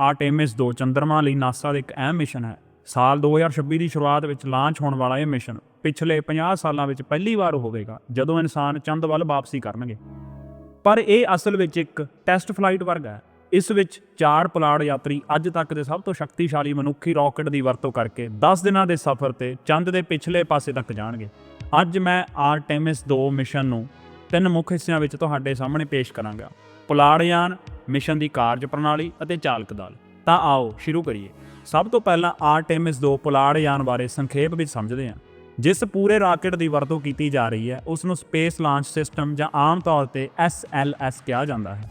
ਆਰਟੇਮਿਸ 2 ਚੰਦਰਮਾ ਲਈ ਨਾਸਾ ਦਾ ਇੱਕ ਅਹਿਮ ਮਿਸ਼ਨ ਹੈ। ਸਾਲ 2026 ਦੀ ਸ਼ੁਰੂਆਤ ਵਿੱਚ ਲਾਂਚ ਹੋਣ ਵਾਲਾ ਇਹ ਮਿਸ਼ਨ ਪਿਛਲੇ 50 ਸਾਲਾਂ ਵਿੱਚ ਪਹਿਲੀ ਵਾਰ ਹੋਵੇਗਾ, ਜਦੋਂ ਇਨਸਾਨ ਚੰਦ ਵੱਲ ਵਾਪਸੀ ਕਰਨਗੇ। ਪਰ ਇਹ ਅਸਲ ਵਿੱਚ ਇੱਕ ਟੈਸਟ ਫਲਾਈਟ ਵਰਗਾ ਹੈ। ਇਸ ਵਿੱਚ ਚਾਰ ਪੁਲਾੜ ਯਾਤਰੀ ਅੱਜ ਤੱਕ ਦੇ ਸਭ ਤੋਂ ਸ਼ਕਤੀਸ਼ਾਲੀ ਮਨੁੱਖੀ ਰਾਕਟ ਦੀ ਵਰਤੋਂ ਕਰਕੇ 10 ਦਿਨਾਂ ਦੇ ਸਫ਼ਰ ਤੇ ਚੰਦ ਦੇ ਪਿਛਲੇ ਪਾਸੇ ਤੱਕ ਜਾਣਗੇ। ਅੱਜ ਮੈਂ ਆਰਟੇਮਿਸ 2 ਮਿਸ਼ਨ ਨੂੰ ਤਿੰਨ ਮੁੱਖ ਹਿੱਸਿਆਂ ਵਿੱਚ ਤੁਹਾਡੇ ਸਾਹਮਣੇ ਪੇਸ਼ ਕਰਾਂਗਾ। ਪੁਲਾੜਯਾਨ ਮਿਸ਼ਨ ਦੀ ਕਾਰਜ ਪ੍ਰਣਾਲੀ ਅਤੇ ਚਾਲਕ ਦਲ। ਤਾਂ ਆਓ ਸ਼ੁਰੂ ਕਰੀਏ। ਸਭ ਤੋਂ ਪਹਿਲਾਂ ਆਰਟੇਮਿਸ 2 ਪੁਲਾੜਯਾਨ ਬਾਰੇ ਸੰਖੇਪ ਵਿੱਚ ਸਮਝਦੇ ਹਾਂ। ਜਿਸ ਪੂਰੇ ਰਾਕਟ ਦੀ ਵਰਤੋਂ ਕੀਤੀ ਜਾ ਰਹੀ ਹੈ ਉਸ ਨੂੰ ਸਪੇਸ ਲਾਂਚ ਸਿਸਟਮ ਜਾਂ ਆਮ ਤੌਰ ਤੇ SLS ਕਿਹਾ ਜਾਂਦਾ ਹੈ।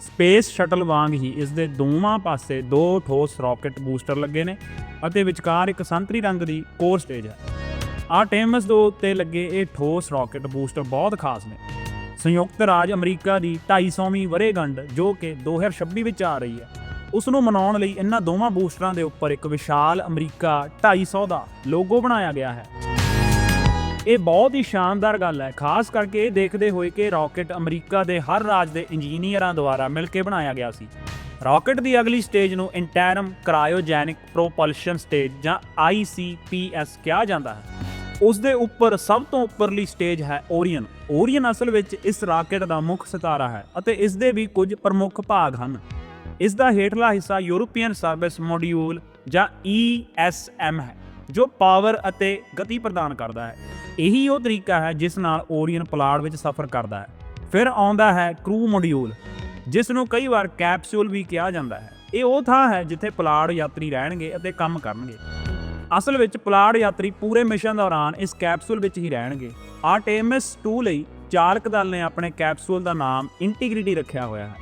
ਸਪੇਸ ਸ਼ਟਲ ਵਾਂਗ ਹੀ ਇਸ ਦੇ ਦੋਵਾਂ ਪਾਸੇ ਦੋ ਠੋਸ ਰਾਕਟ ਬੂਸਟਰ ਲੱਗੇ ਨੇ ਅਤੇ ਵਿਚਕਾਰ ਇੱਕ ਸੰਤਰੀ ਰੰਗ ਦੀ ਕੋਰ ਸਟੇਜ ਹੈ। ਆਰਟੇਮਸ 2 ਉੱਤੇ ਲੱਗੇ ਇਹ ਠੋਸ ਰਾਕਟ ਬੂਸਟਰ ਬਹੁਤ ਖਾਸ ਨੇ। ਸੰਯੁਕਤ ਰਾਜ ਅਮਰੀਕਾ ਦੀ 250ਵੀਂ ਵਰੇਗੰਢ ਜੋ ਕਿ 2026 ਵਿੱਚ ਆ ਰਹੀ ਹੈ। ਉਸ ਨੂੰ ਮਨਾਉਣ ਲਈ ਇਹਨਾਂ ਦੋਵਾਂ ਬੂਸਟਰਾਂ ਦੇ ਉੱਪਰ ਇੱਕ ਵਿਸ਼ਾਲ ਅਮਰੀਕਾ 250 ਦਾ ਲੋਗੋ ਬਣਾਇਆ ਗਿਆ ਹੈ। ਇਹ ਬਹੁਤ ਹੀ ਸ਼ਾਨਦਾਰ ਗੱਲ ਹੈ, ਖਾਸ ਕਰਕੇ ਇਹ ਦੇਖਦੇ ਹੋਏ ਕਿ ਰਾਕਟ ਅਮਰੀਕਾ ਦੇ ਹਰ ਰਾਜ ਦੇ ਇੰਜੀਨੀਅਰਾਂ ਦੁਆਰਾ ਮਿਲ ਕੇ ਬਣਾਇਆ ਗਿਆ ਸੀ। ਰਾਕਟ ਦੀ ਅਗਲੀ ਸਟੇਜ ਨੂੰ ਇੰਟਰਮ ਕਰਾਇਓਜੈਨਿਕ ਪ੍ਰੋਪਲਸ਼ਨ ਸਟੇਜ ਜਾਂ ICPS ਕਿਹਾ ਜਾਂਦਾ ਹੈ। ਉਸ ਦੇ ਉੱਪਰ ਸਭ ਤੋਂ ਉੱਪਰਲੀ ਸਟੇਜ ਹੈ ਓਰੀਅਨ। ਓਰੀਅਨ ਅਸਲ ਵਿੱਚ ਇਸ ਰਾਕੇਟ ਦਾ ਮੁੱਖ ਸਿਤਾਰਾ ਹੈ ਅਤੇ ਇਸ ਦੇ ਵੀ ਕੁਝ ਪ੍ਰਮੁੱਖ ਭਾਗ ਹਨ। ਇਸ ਦਾ ਹੇਠਲਾ ਹਿੱਸਾ ਯੂਰਪੀਅਨ ਸਰਵਿਸ ਮੋਡਿਊਲ ਜਾਂ ESM ਹੈ, ਜੋ ਪਾਵਰ ਅਤੇ ਗਤੀ ਪ੍ਰਦਾਨ ਕਰਦਾ ਹੈ। ਇਹੀ ਉਹ ਤਰੀਕਾ ਹੈ ਜਿਸ ਨਾਲ ਓਰੀਅਨ ਪੁਲਾੜ ਵਿੱਚ ਸਫ਼ਰ ਕਰਦਾ ਹੈ। ਫਿਰ ਆਉਂਦਾ ਹੈ ਕਰੂ ਮੋਡਿਊਲ ਜਿਸ ਨੂੰ ਕਈ ਵਾਰ ਕੈਪਸੂਲ ਵੀ ਕਿਹਾ ਜਾਂਦਾ ਹੈ। ਇਹ ਉਹ ਥਾਂ ਹੈ ਜਿੱਥੇ ਪੁਲਾੜ ਯਾਤਰੀ ਰਹਿਣਗੇ ਅਤੇ ਕੰਮ ਕਰਨਗੇ। ਅਸਲ ਵਿੱਚ ਪੁਲਾੜ ਯਾਤਰੀ ਪੂਰੇ ਮਿਸ਼ਨ ਦੌਰਾਨ ਇਸ ਕੈਪਸੂਲ ਵਿੱਚ ਹੀ ਰਹਿਣਗੇ। ਆਰਟੇਮਿਸ 2 ਲਈ ਚਾਲਕ ਦਲ ਨੇ ਆਪਣੇ ਕੈਪਸੂਲ ਦਾ ਨਾਮ ਇੰਟੀਗ੍ਰਿਟੀ ਰੱਖਿਆ ਹੋਇਆ ਹੈ।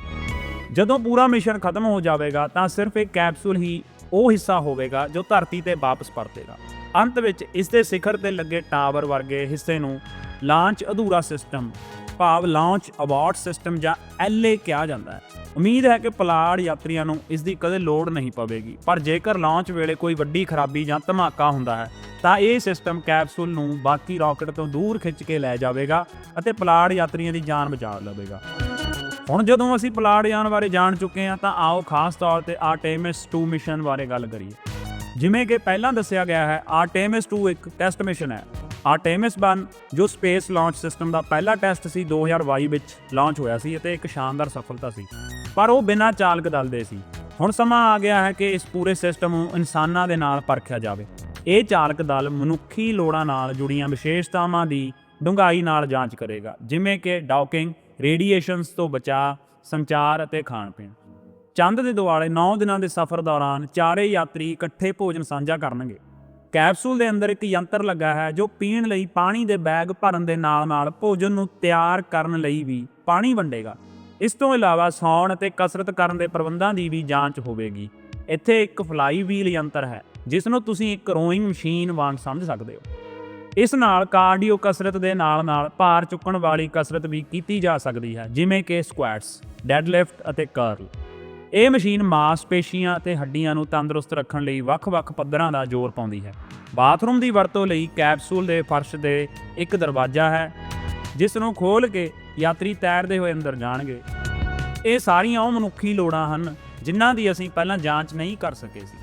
ਜਦੋਂ ਪੂਰਾ ਮਿਸ਼ਨ ਖਤਮ ਹੋ ਜਾਵੇਗਾ, ਤਾਂ ਸਿਰਫ ਇੱਕ ਕੈਪਸੂਲ ਹੀ ਉਹ ਹਿੱਸਾ ਹੋਵੇਗਾ ਜੋ ਧਰਤੀ ਤੇ ਵਾਪਸ ਪਰਤੇਗਾ। ਅੰਤ ਵਿੱਚ ਇਸ ਦੇ ਸਿਖਰ ਤੇ ਲੱਗੇ ਟਾਵਰ ਵਰਗੇ ਹਿੱਸੇ ਨੂੰ ਲਾਂਚ ਅਧੂਰਾ ਸਿਸਟਮ ਭਾਵ ਲਾਂਚ ਅਬਾਰਟ ਸਿਸਟਮ ਜਾਂ ਐਲਏ ਕਿਹਾ ਜਾਂਦਾ ਹੈ। ਉਮੀਦ ਹੈ ਕਿ ਪਲਾੜ ਯਾਤਰੀਆਂ ਨੂੰ ਇਸ ਦੀ ਕਦੇ ਲੋੜ ਨਹੀਂ ਪਵੇਗੀ, ਪਰ ਜੇਕਰ ਲਾਂਚ ਵੇਲੇ ਕੋਈ ਵੱਡੀ ਖਰਾਬੀ ਜਾਂ ਧਮਾਕਾ ਹੁੰਦਾ ਹੈ, ਤਾਂ ਇਹ ਸਿਸਟਮ ਕੈਪਸੂਲ ਨੂੰ ਬਾਕੀ ਰਾਕਟ ਤੋਂ ਦੂਰ ਖਿੱਚ ਕੇ ਲੈ ਜਾਵੇਗਾ ਅਤੇ ਪਲਾੜ ਯਾਤਰੀਆਂ ਦੀ ਜਾਨ ਬਚਾ ਲਵੇਗਾ। ਹੁਣ ਜਦੋਂ ਅਸੀਂ ਪਲਾੜ ਯਾਨ ਬਾਰੇ ਜਾਣ ਚੁੱਕੇ ਹਾਂ, ਤਾਂ ਆਓ ਖਾਸ ਤੌਰ ਤੇ ਆਰਟੇਮਿਸ 2 ਮਿਸ਼ਨ ਬਾਰੇ ਗੱਲ ਕਰੀਏ। ਜਿਵੇਂ ਕਿ ਪਹਿਲਾਂ ਦੱਸਿਆ ਗਿਆ ਹੈ ਆਰਟੇਮਿਸ 2 ਇੱਕ ਟੈਸਟ ਮਿਸ਼ਨ ਹੈ। ਆਰਟੇਮਿਸ 1 ਜੋ ਸਪੇਸ ਲਾਂਚ ਸਿਸਟਮ ਦਾ ਪਹਿਲਾ ਟੈਸਟ ਸੀ 2022 ਵਿੱਚ ਲਾਂਚ ਹੋਇਆ ਸੀ ਅਤੇ ਇੱਕ ਸ਼ਾਨਦਾਰ ਸਫਲਤਾ ਸੀ। ਪਰ ਉਹ ਬਿਨਾਂ ਚਾਲਕ ਦਲ ਦੇ ਸੀ। ਹੁਣ ਸਮਾਂ ਆ ਗਿਆ ਹੈ ਕਿ ਇਸ ਪੂਰੇ ਸਿਸਟਮ ਨੂੰ ਇਨਸਾਨਾਂ ਦੇ ਨਾਲ ਪਰਖਿਆ ਜਾਵੇ। ਇਹ ਚਾਲਕ ਦਲ ਮਨੁੱਖੀ ਲੋੜਾਂ ਨਾਲ ਜੁੜੀਆਂ ਵਿਸ਼ੇਸ਼ਤਾਵਾਂ ਦੀ ਡੂੰਘਾਈ ਨਾਲ ਜਾਂਚ ਕਰੇਗਾ, ਜਿਵੇਂ ਕਿ ਡਾਕਿੰਗ ਰੇਡੀਏਸ਼ਨਸ ਤੋਂ ਬਚਾਅ, ਸੰਚਾਰ ਅਤੇ ਖਾਣ ਪੀਣ ਚੰਦ ਦੇ ਦੁਆਲੇ 9 ਦਿਨਾਂ ਦੇ ਸਫ਼ਰ ਦੌਰਾਨ ਚਾਰੇ ਯਾਤਰੀ ਇਕੱਠੇ ਭੋਜਨ ਸਾਂਝਾ ਕਰਨਗੇ। ਕੈਪਸੂਲ ਦੇ ਅੰਦਰ ਇੱਕ ਯੰਤਰ ਲੱਗਾ ਹੈ ਜੋ ਪੀਣ ਲਈ ਪਾਣੀ ਦੇ ਬੈਗ ਭਰਨ ਦੇ ਨਾਲ-ਨਾਲ ਭੋਜਨ ਨੂੰ ਤਿਆਰ ਕਰਨ ਲਈ ਵੀ ਪਾਣੀ ਵੰਡੇਗਾ। ਇਸ ਤੋਂ ਇਲਾਵਾ ਸੌਣ ਅਤੇ ਕਸਰਤ ਕਰਨ ਦੇ ਪ੍ਰਬੰਧਾਂ ਦੀ ਵੀ ਜਾਂਚ ਹੋਵੇਗੀ। ਇੱਥੇ ਇੱਕ ਫਲਾਈ ਵੀਲ ਯੰਤਰ ਹੈ ਜਿਸ ਨੂੰ ਤੁਸੀਂ ਇੱਕ ਰੋਇੰਗ ਮਸ਼ੀਨ ਵਾਂਗ ਸਮਝ ਸਕਦੇ ਹੋ। ਇਸ ਨਾਲ ਕਾਰਡੀਓ ਕਸਰਤ ਦੇ ਨਾਲ-ਨਾਲ ਭਾਰ ਚੁੱਕਣ ਵਾਲੀ ਕਸਰਤ ਵੀ ਕੀਤੀ ਜਾ ਸਕਦੀ ਹੈ, ਜਿਵੇਂ ਕਿ ਸਕੁਐਟਸ, ਡੈਡਲਿਫਟ ਅਤੇ ਕਰਲ। ਇਹ ਮਸ਼ੀਨ ਮਾਸਪੇਸ਼ੀਆਂ ਅਤੇ ਹੱਡੀਆਂ ਨੂੰ ਤੰਦਰੁਸਤ ਰੱਖਣ ਲਈ ਵੱਖ-ਵੱਖ ਪੱਧਰਾਂ ਦਾ ਜ਼ੋਰ ਪਾਉਂਦੀ ਹੈ। ਬਾਥਰੂਮ ਦੀ ਵਰਤੋਂ ਲਈ ਕੈਪਸੂਲ ਦੇ ਫਰਸ਼ ਦੇ ਇੱਕ ਦਰਵਾਜ਼ਾ ਹੈ, ਜਿਸ ਨੂੰ ਖੋਲ ਕੇ ਯਾਤਰੀ ਤੈਰਦੇ ਹੋਏ ਅੰਦਰ ਜਾਣਗੇ। ਇਹ ਸਾਰੀਆਂ ਉਹ ਮਨੁੱਖੀ ਲੋੜਾਂ ਹਨ, ਜਿਨ੍ਹਾਂ ਦੀ ਅਸੀਂ ਪਹਿਲਾਂ ਜਾਂਚ ਨਹੀਂ ਕਰ ਸਕੇ ਸੀ।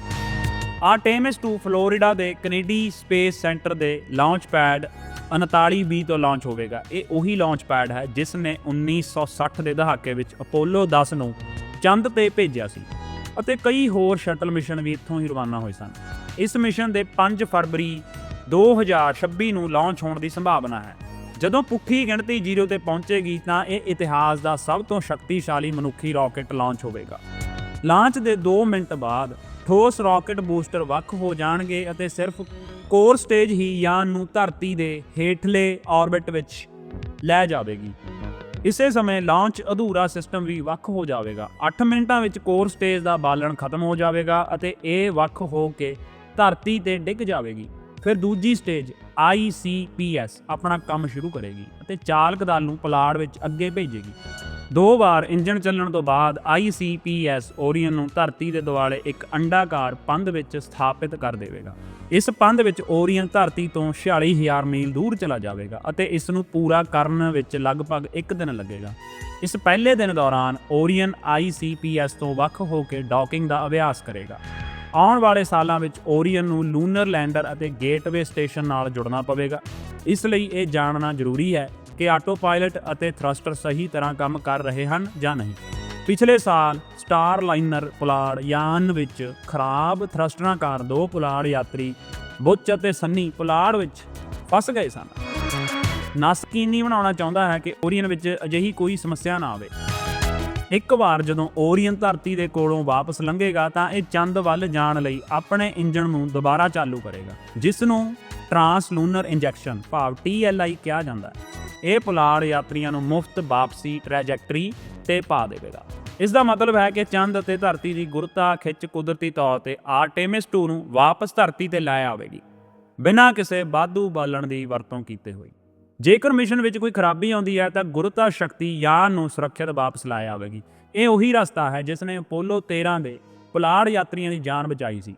ਆਰਟੇਮਿਸ 2 ਫਲੋਰੀਡਾ ਦੇ ਕੈਨੇਡੀ ਸਪੇਸ ਸੈਂਟਰ ਦੇ ਲਾਂਚ ਪੈਡ 39B ਤੋਂ ਲਾਂਚ ਹੋਵੇਗਾ। ਇਹ ਉਹੀ ਲਾਂਚ ਪੈਡ ਹੈ, ਜਿਸ ਨੇ 1960 ਦੇ ਦਹਾਕੇ ਵਿੱਚ ਅਪੋਲੋ 10 ਨੂੰ ਚੰਦ ਤੇ ਭੇਜਿਆ ਸੀ ਅਤੇ ਕਈ ਹੋਰ ਸ਼ਟਲ ਮਿਸ਼ਨ ਵੀ ਇੱਥੋਂ ਹੀ ਰਵਾਨਾ ਹੋਏ ਸਨ। ਇਸ ਮਿਸ਼ਨ ਦੇ 5 ਫਰਵਰੀ 2026 ਨੂੰ ਲਾਂਚ ਹੋਣ ਦੀ ਸੰਭਾਵਨਾ ਹੈ। ਜਦੋਂ ਪੁੱਖੀ ਗਿਣਤੀ 0 ਤੇ ਪਹੁੰਚੇਗੀ ਤਾਂ ਇਹ ਇਤਿਹਾਸ ਦਾ ਸਭ ਤੋਂ ਸ਼ਕਤੀਸ਼ਾਲੀ ਮਨੁੱਖੀ ਰਾਕਟ ਲਾਂਚ ਹੋਵੇਗਾ। ਲਾਂਚ ਦੇ 2 ਮਿੰਟ ਬਾਅਦ ਠੋਸ ਰਾਕਟ ਬੂਸਟਰ ਵੱਖ ਹੋ ਜਾਣਗੇ ਅਤੇ ਸਿਰਫ ਕੋਰ ਸਟੇਜ ਹੀ ਯਾਨ ਨੂੰ ਧਰਤੀ ਦੇ ਹੇਠਲੇ ਆਰਬਿਟ ਵਿੱਚ ਲੈ ਜਾਵੇਗੀ। ਇਸੇ ਸਮੇਂ ਲਾਂਚ ਅਧੂਰਾ ਸਿਸਟਮ ਵੀ ਵੱਖ ਹੋ ਜਾਵੇਗਾ। 8 ਮਿੰਟਾਂ ਵਿੱਚ ਕੋਰ ਸਟੇਜ ਦਾ ਬਾਲਣ ਖਤਮ ਹੋ ਜਾਵੇਗਾ ਅਤੇ ਇਹ ਵੱਖ ਹੋ ਕੇ ਧਰਤੀ ਤੇ ਡਿੱਗ ਜਾਵੇਗੀ। ਫਿਰ ਦੂਜੀ ਸਟੇਜ ICPS ਆਪਣਾ ਕੰਮ ਸ਼ੁਰੂ ਕਰੇਗੀ ਅਤੇ ਚਾਲਕ ਦਲ ਨੂੰ ਪਲਾੜ ਵਿੱਚ ਅੱਗੇ ਭੇਜੇਗੀ। ਦੋ ਵਾਰ ਇੰਜਣ ਚੱਲਣ ਤੋਂ ਬਾਅਦ ICPS ਓਰੀਅਨ ਨੂੰ ਧਰਤੀ ਦੇ ਦੁਆਲੇ ਇੱਕ ਅੰਡਾਕਾਰ ਪੰਧ ਵਿੱਚ ਸਥਾਪਿਤ ਕਰ ਦੇਵੇਗਾ। ਇਸ ਪੰਧ ਵਿੱਚ ਓਰੀਅਨ ਧਰਤੀ ਤੋਂ 46000 ਮੀਲ ਦੂਰ ਚਲਾ ਜਾਵੇਗਾ ਅਤੇ ਇਸ ਨੂੰ ਪੂਰਾ ਕਰਨ ਵਿੱਚ ਲਗਭਗ 1 ਦਿਨ ਲੱਗੇਗਾ। ਇਸ ਪਹਿਲੇ ਦਿਨ ਦੌਰਾਨ ਓਰੀਅਨ ICPS ਤੋਂ ਵੱਖ ਹੋ ਕੇ ਡਾਕਿੰਗ ਦਾ ਅਭਿਆਸ ਕਰੇਗਾ। ਆਉਣ ਵਾਲੇ ਸਾਲਾਂ ਵਿੱਚ ਓਰੀਅਨ ਨੂੰ ਲੂਨਰ ਲੈਂਡਰ ਅਤੇ ਗੇਟਵੇ ਸਟੇਸ਼ਨ ਨਾਲ ਜੁੜਨਾ ਪਵੇਗਾ। ਇਸ ਲਈ ਇਹ ਜਾਣਨਾ ਜ਼ਰੂਰੀ ਹੈ ਕਿ ਆਟੋ ਪਾਇਲਟ ਅਤੇ ਥਰਸਟਰ ਸਹੀ ਤਰ੍ਹਾਂ ਕੰਮ ਕਰ ਰਹੇ ਹਨ ਜਾਂ ਨਹੀਂ। ਪਿਛਲੇ ਸਾਲ ਸਟਾਰ ਲਾਈਨਰ ਪੁਲਾੜ ਯਾਨ ਵਿੱਚ ਖਰਾਬ ਥਰਸਟਰਾਂ ਕਾਰਨ ਦੋ ਪੁਲਾੜ ਯਾਤਰੀ ਬੁੱਚ ਅਤੇ ਸੰਨੀ ਪੁਲਾੜ ਵਿੱਚ ਫਸ ਗਏ ਸਨ। ਨਾਸਕੀਨੀ ਬਣਾਉਣਾ ਚਾਹੁੰਦਾ ਹੈ ਕਿ ਓਰੀਅਨ ਵਿੱਚ ਅਜਿਹੀ ਕੋਈ ਸਮੱਸਿਆ ਨਾ ਆਵੇ। ਇੱਕ ਵਾਰ ਜਦੋਂ ਓਰੀਅਨ ਧਰਤੀ ਦੇ ਕੋਲੋਂ ਵਾਪਸ ਲੰਘੇਗਾ ਤਾਂ ਇਹ ਚੰਦ ਵੱਲ ਜਾਣ ਲਈ ਆਪਣੇ ਇੰਜਣ ਨੂੰ ਦੁਬਾਰਾ ਚਾਲੂ ਕਰੇਗਾ ਜਿਸ ਨੂੰ ਟਰਾਂਸਲੂਨਰ ਇੰਜੈਕਸ਼ਨ, ਭਾਵ TLI ਕਿਹਾ ਜਾਂਦਾ ਹੈ। ਇਹ ਪੁਲਾੜ ਯਾਤਰੀਆਂ ਨੂੰ ਮੁਫਤ ਵਾਪਸੀ ਟ੍ਰੈਜੈਕਟਰੀ ਤੇ ਪਾ ਦੇਵੇਗਾ। ਇਸ ਦਾ ਮਤਲਬ ਹੈ ਕਿ ਚੰਦ ਅਤੇ ਧਰਤੀ ਦੀ ਗੁਰਤਾ ਖਿੱਚ ਕੁਦਰਤੀ ਤੌਰ ਤੇ ਆਰਟੇਮਿਸ 2 ਨੂੰ ਵਾਪਸ ਧਰਤੀ ਤੇ ਲਾਇਆ ਆਵੇਗੀ, ਬਿਨਾਂ ਕਿਸੇ ਬਾਧੂ ਬਾਲਣ ਦੀ ਵਰਤੋਂ ਕੀਤੇ ਹੋਏ। ਜੇਕਰ ਮਿਸ਼ਨ ਵਿੱਚ ਕੋਈ ਖਰਾਬੀ ਆਉਂਦੀ ਹੈ ਤਾਂ ਗੁਰਤਾ ਸ਼ਕਤੀ ਯਾਨ ਨੂੰ ਸੁਰੱਖਿਅਤ ਵਾਪਸ ਲਾਇਆ ਆਵੇਗੀ। ਇਹ ਉਹੀ ਰਸਤਾ ਹੈ ਜਿਸ ਨੇ ਅਪੋਲੋ 13 ਦੇ ਪੁਲਾੜ ਯਾਤਰੀਆਂ ਦੀ ਜਾਨ ਬਚਾਈ ਸੀ।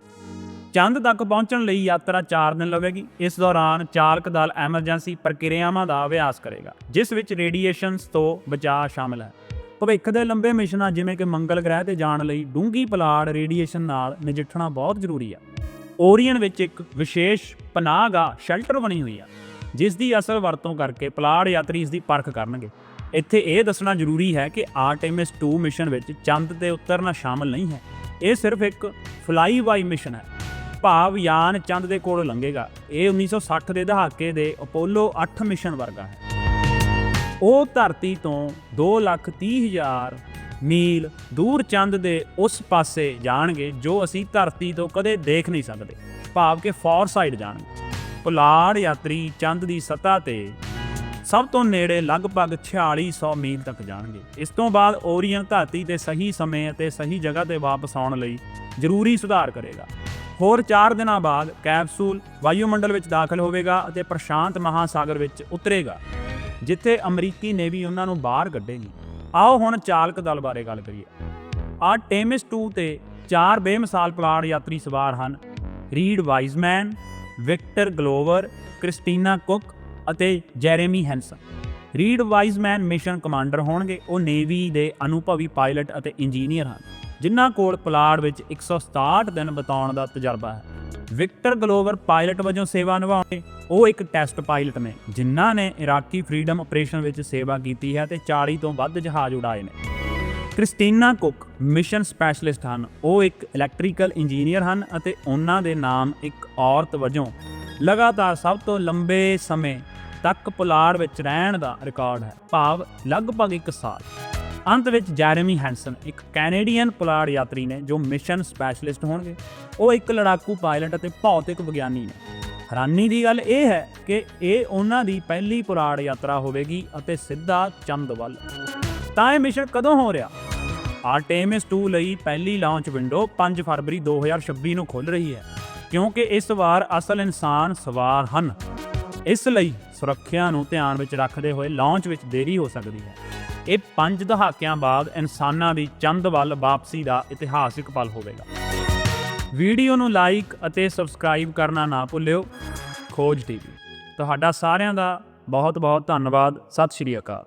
ਚੰਦ ਤੱਕ ਪਹੁੰਚਣ ਲਈ ਯਾਤਰਾ 4 ਦਿਨ ਲਵੇਗੀ। ਇਸ ਦੌਰਾਨ ਚਾਲਕ ਦਲ ਐਮਰਜੈਂਸੀ ਪ੍ਰਕਿਰਿਆਵਾਂ ਦਾ ਅਭਿਆਸ ਕਰੇਗਾ, ਜਿਸ ਵਿੱਚ ਰੇਡੀਏਸ਼ਨਸ ਤੋਂ ਬਚਾਅ ਸ਼ਾਮਲ ਹੈ। ਭਵਿੱਖ ਦੇ ਲੰਬੇ ਮਿਸ਼ਨਾਂ ਜਿਵੇਂ ਕਿ ਮੰਗਲ ਗ੍ਰਹਿ ਤੇ ਜਾਣ ਲਈ ਡੂੰਗੀ ਪਲਾੜ ਰੇਡੀਏਸ਼ਨ ਨਾਲ ਨਜਿੱਠਣਾ ਬਹੁਤ ਜ਼ਰੂਰੀ ਆ। ਓਰੀਅਨ ਵਿੱਚ ਇੱਕ ਵਿਸ਼ੇਸ਼ ਪਨਾਹਗਾ ਸ਼ੈਲਟਰ ਬਣੀ ਹੋਈ ਆ, ਜਿਸ ਦੀ ਅਸਲ ਵਰਤੋਂ ਕਰਕੇ ਪਲਾੜ ਯਾਤਰੀ ਇਸ ਦੀ ਪਰਖ ਕਰਨਗੇ। ਇੱਥੇ ਇਹ ਦੱਸਣਾ ਜ਼ਰੂਰੀ ਹੈ ਕਿ ਆਰਟੇਮਿਸ 2 ਮਿਸ਼ਨ ਵਿੱਚ ਚੰਦ ਤੇ ਉਤਰਨਾ ਸ਼ਾਮਲ ਨਹੀਂ ਹੈ। ਇਹ ਸਿਰਫ ਇੱਕ ਫਲਾਈ ਬਾਈ ਮਿਸ਼ਨ ਹੈ। ਭਾਵ ਯਾਨ ਚੰਦ ਦੇ ਕੋਲ ਲੰਘੇਗਾ। ਇਹ 1960 ਦੇ ਦਹਾਕੇ ਦੇ ਅਪੋਲੋ 8 ਮਿਸ਼ਨ ਵਰਗਾ ਹੈ। ਉਹ ਧਰਤੀ ਤੋਂ 230000 ਮੀਲ ਦੂਰ ਚੰਦ ਦੇ ਉਸ ਪਾਸੇ ਜਾਣਗੇ ਜੋ ਅਸੀਂ ਧਰਤੀ ਤੋਂ ਕਦੇ ਦੇਖ ਨਹੀਂ ਸਕਦੇ। ਭਾਵ ਕਿ ਫੌਰ ਸਾਈਡ ਜਾਣਗੇ। ਪੁਲਾੜ ਯਾਤਰੀ ਚੰਦ ਦੀ ਸਤਹ ਤੇ ਸਭ ਤੋਂ ਨੇੜੇ ਲਗਭਗ 4600 ਮੀਲ ਤੱਕ ਜਾਣਗੇ। ਇਸ ਤੋਂ ਬਾਅਦ ਓਰੀਅਨ ਧਰਤੀ ਤੇ ਸਹੀ ਸਮੇਂ ਅਤੇ ਸਹੀ ਜਗ੍ਹਾ ਤੇ ਵਾਪਸ ਆਉਣ ਲਈ ਜ਼ਰੂਰੀ ਸੁਧਾਰ ਕਰੇਗਾ। ਹੋਰ 4 ਦਿਨਾਂ ਬਾਅਦ ਕੈਪਸੂਲ ਵਾਯੂਮੰਡਲ ਵਿੱਚ ਦਾਖਲ ਹੋਵੇਗਾ ਅਤੇ ਪ੍ਰਸ਼ਾਂਤ ਮਹਾਸਾਗਰ ਵਿੱਚ ਉਤਰੇਗਾ। ਜਿੱਥੇ ਅਮਰੀਕੀ ਨੇਵੀ ਉਹਨਾਂ ਨੂੰ ਬਾਹਰ ਕੱਢੇਗੀ ਆਓ ਹੁਣ ਚਾਲਕ ਦਲ ਬਾਰੇ ਗੱਲ ਕਰੀਏ। ਆ ਟੇਮਿਸ 2 ਤੇ ਚਾਰ ਬੇਮਿਸਾਲ ਪਲਾੜ ਯਾਤਰੀ ਸਵਾਰ ਹਨ। Reid Wiseman, Victor Glover, Christina Koch ਅਤੇ Jeremy Hansen. Reid Wiseman mission commander ਹੋਣਗੇ। ਉਹ ਨੇਵੀ ਦੇ ਅਨੁਭਵੀ ਪਾਇਲਟ ਅਤੇ ਇੰਜੀਨੀਅਰ ਹਨ, ਜਿਨ੍ਹਾਂ ਕੋਲ ਪਲਾੜ ਵਿੱਚ 167 ਦਿਨ ਬਿਤਾਉਣ ਦਾ ਤਜਰਬਾ ਹੈ। ਵਿਕਟਰ ਗਲੋਵਰ ਪਾਇਲਟ ਵਜੋਂ ਸੇਵਾ ਨਿਭਾਉਣਗੇ ਉਹ ਇੱਕ ਟੈਸਟ ਪਾਇਲਟ ਨੇ, ਜਿਨ੍ਹਾਂ ਨੇ ਇਰਾਕੀ ਫਰੀडम ਆਪਰੇਸ਼ਨ ਵਿੱਚ ਸੇਵਾ ਕੀਤੀ ਹੈ ਤੇ 40 ਤੋਂ ਵੱਧ ਜਹਾਜ਼ ਉਡਾਏ ਨੇ। ਕ੍ਰਿਸਟੀਨਾ ਕੁੱਕ ਮਿਸ਼ਨ ਸਪੈਸ਼ਲਿਸਟ ਹਨ। ਉਹ ਇੱਕ ਇਲੈਕਟ੍ਰੀਕਲ ਇੰਜੀਨੀਅਰ ਹਨ ਅਤੇ ਉਹਨਾਂ ਦੇ ਨਾਮ ਇੱਕ ਔਰਤ ਵਜੋਂ ਲਗਾਤਾਰ ਸਭ ਤੋਂ ਲੰਬੇ ਸਮੇਂ ਤੱਕ ਪੁਲਾੜ ਵਿੱਚ ਰਹਿਣ ਦਾ ਰਿਕਾਰਡ ਹੈ। ਭਾਵ ਲਗਭਗ 1 ਸਾਲ। ਅੰਤ ਵਿੱਚ ਜੈਰੇਮੀ ਹੈਂਸਨ, ਇੱਕ ਕੈਨੇਡੀਅਨ ਪੁਲਾੜ ਯਾਤਰੀ ਨੇ ਜੋ ਮਿਸ਼ਨ ਸਪੈਸ਼ਲਿਸਟ ਹੋਣਗੇ, ਉਹ ਇੱਕ ਲੜਾਕੂ ਪਾਇਲਟ ਅਤੇ ਭੌਤਿਕ ਵਿਗਿਆਨੀ ਨੇ। ਹੈਰਾਨੀ ਦੀ ਗੱਲ ਇਹ ਹੈ ਕਿ ਇਹ ਉਹਨਾਂ ਦੀ ਪਹਿਲੀ ਪੁਲਾੜ ਯਾਤਰਾ ਹੋਵੇਗੀ ਅਤੇ ਸਿੱਧਾ ਚੰਦ ਵੱਲ। ਤਾਂ ਇਹ ਮਿਸ਼ਨ ਕਦੋਂ ਹੋ ਰਿਹਾ? ਆਰਟੇਮਿਸ 2 ਲਈ ਪਹਿਲੀ ਲਾਂਚ ਵਿੰਡੋ 5 ਫਰਵਰੀ 2026 ਨੂੰ ਖੁੱਲ ਰਹੀ ਹੈ, ਕਿਉਂਕਿ ਇਸ ਵਾਰ ਅਸਲ ਇਨਸਾਨ ਸਵਾਰ ਹਨ। ਇਸ ਲਈ ਸੁਰੱਖਿਆ ਨੂੰ ਧਿਆਨ ਵਿੱਚ ਰੱਖਦੇ ਹੋਏ ਲਾਂਚ ਵਿੱਚ ਦੇਰੀ ਹੋ ਸਕਦੀ ਹੈ। ਇਹ ਪੰਜ ਦਹਾਕਿਆਂ ਬਾਅਦ ਇਨਸਾਨਾਂ ਦੀ ਚੰਦ ਵੱਲ ਵਾਪਸੀ ਦਾ ਇਤਿਹਾਸਿਕ ਪਲ ਹੋਵੇਗਾ। ਵੀਡੀਓ ਨੂੰ ਲਾਈਕ ਅਤੇ ਸਬਸਕ੍ਰਾਈਬ ਕਰਨਾ ਨਾ ਭੁੱਲਿਓ। ਖੋਜ ਟੀਵੀ। ਤੁਹਾਡਾ ਸਾਰਿਆਂ ਦਾ ਬਹੁਤ ਬਹੁਤ ਧੰਨਵਾਦ। ਸਤਿ ਸ਼੍ਰੀ ਅਕਾਲ।